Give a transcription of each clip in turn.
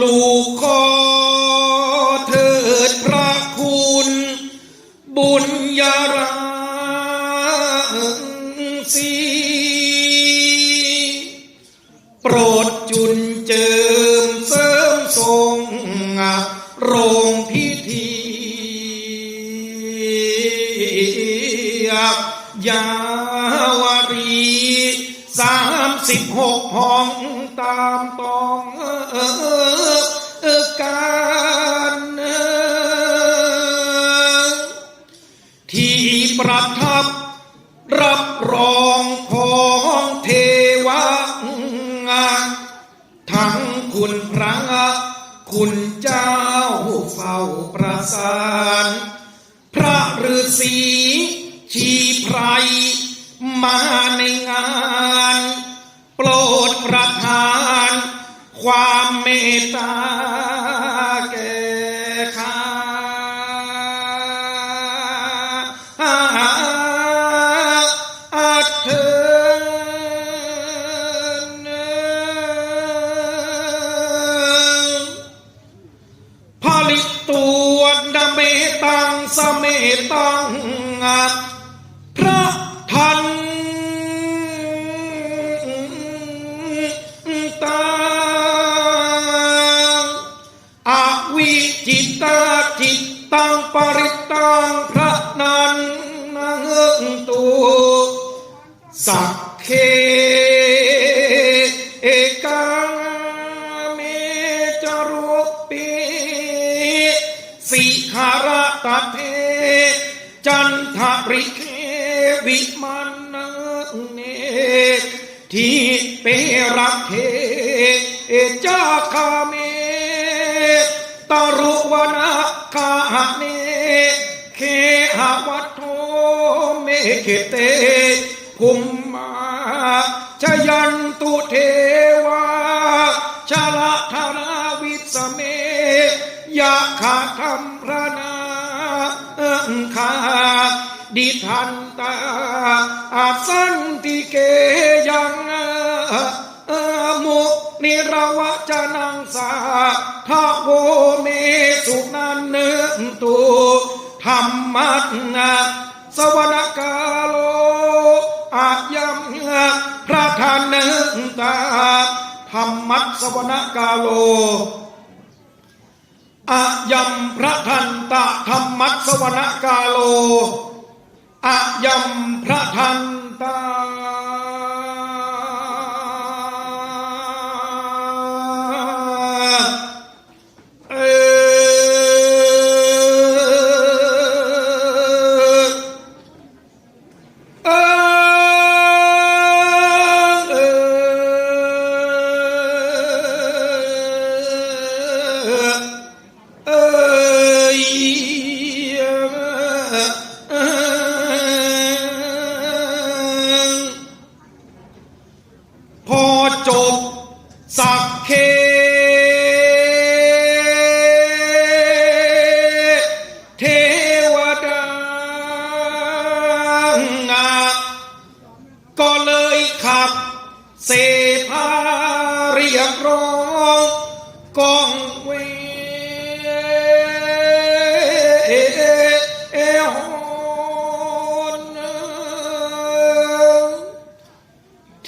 ลูกขอเถิดพระคุณ บุญญารังสีโปรดจุนเจิมเสริมทรงโรงพิธียาวรีสามสิบหกห้องตามตอง ที่ประทับรับรองของเทวะทั้งคุณพระ คุณเจ้าเฝ้าประสาน พระฤาษีชีไพรมาในงาน โปรดประทาน ความเมตตา ตังสเมตังพระทันตาอวิจิตาจิตตังปริตตังพระนันนังตูสักเคเอกาเมจรุปีสิหาร ตเท จันทริเควิมันเนทีเปรักเทจาคาเมตรุวนาคาเนเคหวัตโทเมเขเตภุมมาชยันตุเท ดิทันตาอาสันติเกยังมุนิรวจนังสาทาโวเมสุนันเนตุธรรมัตนาสวรกาโลอายัมพระทานเนตาธรรมัสสวนกาโลอายัมพระทันตะธรรมัสสวนกาโล อายัมพระทันตา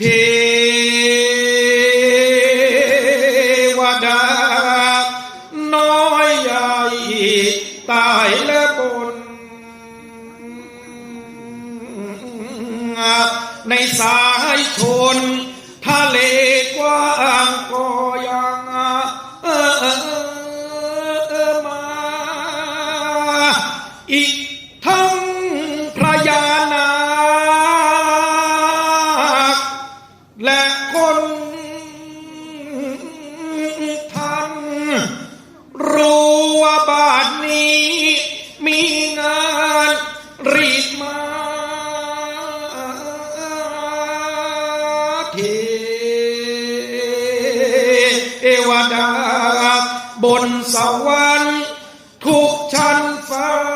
เทวดา น้อยใหญ่ตายและบน ในสายชน ทะเลกว้างกอย และคนท่านรู้ว่าบาทนี้ มีงานรีบมาเทวดา บนสวรรค์ทุกชั้นฟ้า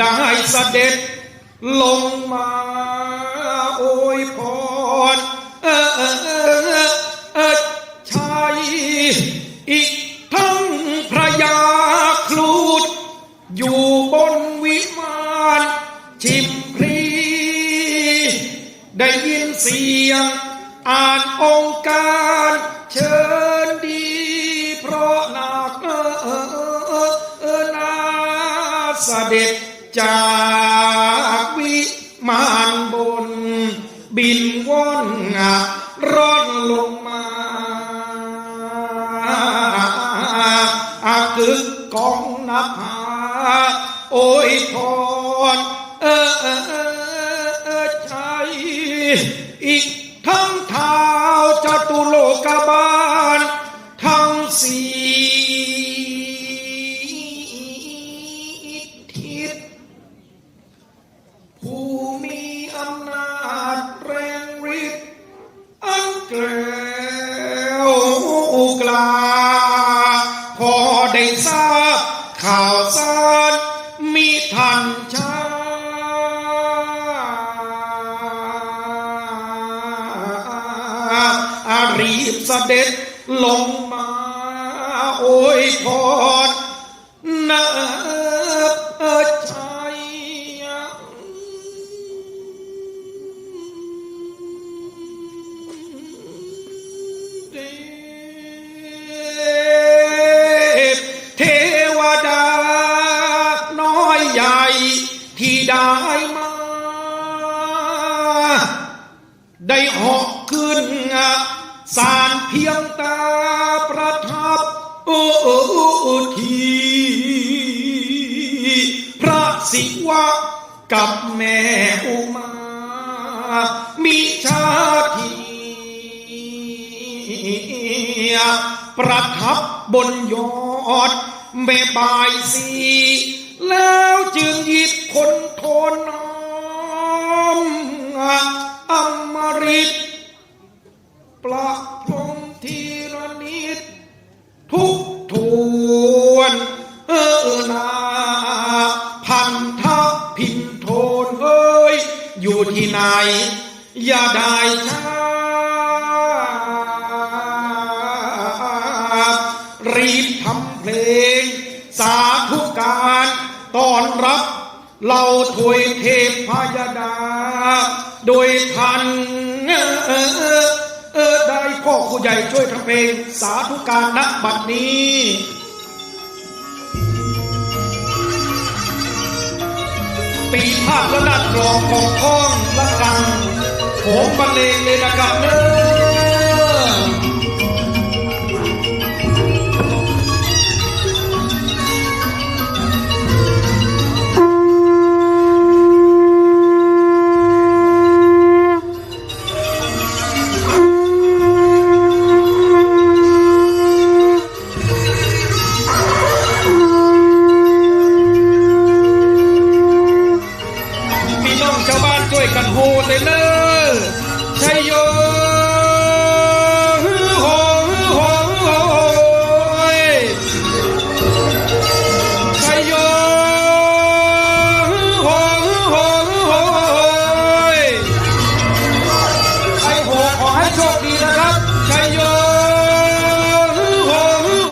ได้เสด็จลงมาโอยพรเออเออเออชายอีกทั้งพระยาคลูด อยู่บนวิมานชิมพรี ได้ยินเสียง อ่านองค์การเชิญดี เพราะนาคเออเออเออนาเสด็จ จากวิมานบน บินว่อนร่อนลงมาอากึกกองนภาโอ้ยพรเออเออเออเออใจอีกทั้งเท้าจตุโลกบาลทั้งสี รีบเสด็จลงมาโอ้ยพรนะเออชัยเทวดาน้อยใหญ่ที่ได้มา ได้หาะขึ้น สารเพียงตาประทับโอ้ทีพระศิวะกับแม่อุมามีชาทีประทับบนยอดแม่บายสีแล้วจึงหยิบคนโทนน้ำอมฤต ประพรมทีละนิดทุกทวนเออนาพันธะพินโทนเอ้ยอยู่ที่ไหน อย่าได้ช้ารีบทำเพลง สาธุการต้อนรับเราถวยเทพพยดา โดยทันเออเออได้พ่อคู่ใหญ่ช่วยทำเพลงสาธุการณบัดนี้ปีภาคและนัดกลองของข้องละกังโผมบรรเลงเลยนะครับเนอ